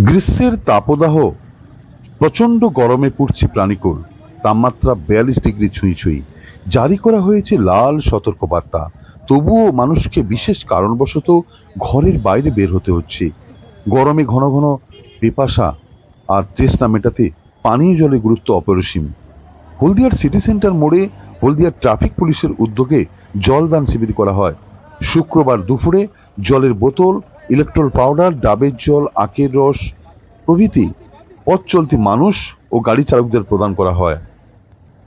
গ্রীষ্মের তাপদাহ। প্রচণ্ড গরমে পুড়ছে প্রাণীকুল। তাপমাত্রা বিয়াল্লিশ ডিগ্রি ছুঁই ছুঁই। জারি করা হয়েছে লাল সতর্কবার্তা। তবুও মানুষকে বিশেষ কারণবশত ঘরের বাইরে বের হতে হচ্ছে। গরমে ঘন ঘন পিপাসা আর তৃষ্ণা মেটাতে পানীয় জলের গুরুত্ব অপরিসীম। হলদিয়ার সিটি সেন্টার মোড়ে হলদিয়ার ট্রাফিক পুলিশের উদ্যোগে জলদান শিবির করা হয়। শুক্রবার দুপুরে জলের বোতল ইলেকট্রল পাউডার ডাবের জল, আখের রস, প্রভৃতি পথ চলতি মানুষ ও গাড়ি চালকদের প্রদান করা হয়।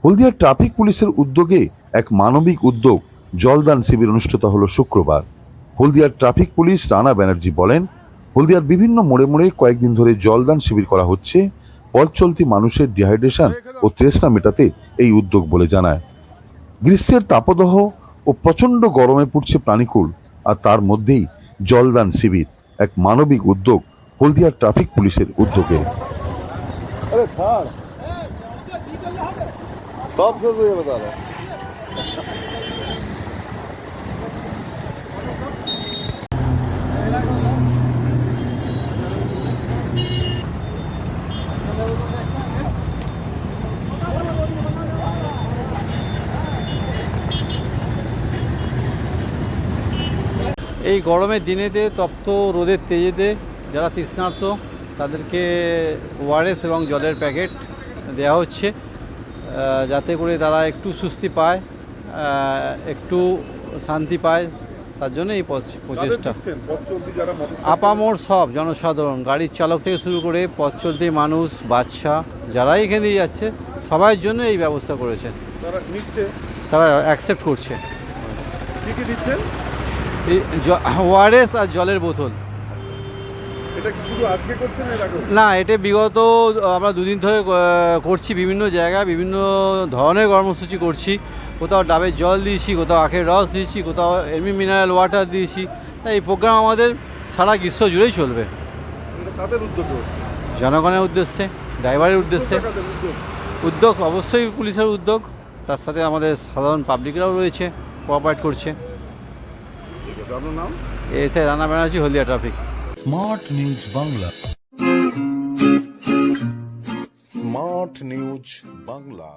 হলদিয়ার ট্রাফিক পুলিশের উদ্যোগে এক মানবিক উদ্যোগ জলদান শিবির অনুষ্ঠিত হলো শুক্রবার। হলদিয়ার ট্রাফিক পুলিশ রানা ব্যানার্জি বলেন, হলদিয়ার বিভিন্ন মোড়ে মোড়ে কয়েকদিন ধরে জলদান শিবির করা হচ্ছে, পথ চলতি মানুষের ডিহাইড্রেশন ও তৃষ্ণা মেটাতে এই উদ্যোগ বলে জানায়। গ্রীষ্মের তাপদহ ও প্রচণ্ড গরমে পুড়ছে প্রাণীকুল, আর তার মধ্যেই জলদান শিবির এক মানবিক উদ্যোগ হলদিয়ার ট্রাফিক পুলিশের উদ্যোগে। আরে ছাড় সব শেষ হয়ে যাবে দাদা এই গরমের দিনেতে তপ্ত রোদের তেজেতে যারা তৃষ্ণার্ত তাদেরকে ওআরএস এবং জলের প্যাকেট দেওয়া হচ্ছে যাতে করে তারা একটু স্বস্তি পায় একটু শান্তি পায় তার জন্য এই প্রচেষ্টা। আপামোর সব জনসাধারণ গাড়ির চালক থেকে শুরু করে পথ চলতি মানুষ বাচ্চা যারাই এখানে দিয়ে যাচ্ছে সবার জন্য এই ব্যবস্থা করেছেন তারা অ্যাকসেপ্ট করছে। কি ওআরএস আর জলের বোতল। না এটা বিগত আমরা দুদিন ধরে করছি বিভিন্ন জায়গায় বিভিন্ন ধরনের কর্মসূচি করছি। কোথাও ডাবের জল দিয়েছি কোথাও আখের রস দিয়েছি কোথাও এমনি মিনারেল ওয়াটার দিয়েছি। তাই এই প্রোগ্রাম আমাদের সারা গ্রীষ্ম জুড়েই চলবে? জনগণের উদ্দেশ্যে ড্রাইভারের উদ্দেশ্যে। উদ্যোগ? অবশ্যই পুলিশের উদ্যোগ। তার সাথে আমাদের সাধারণ পাবলিকরাও রয়েছে কোঅপারেট করছে। আপনার নাম? এসে Rana Banerjee হলিয়া traffic. Smart news Bangla. Smart news Bangla.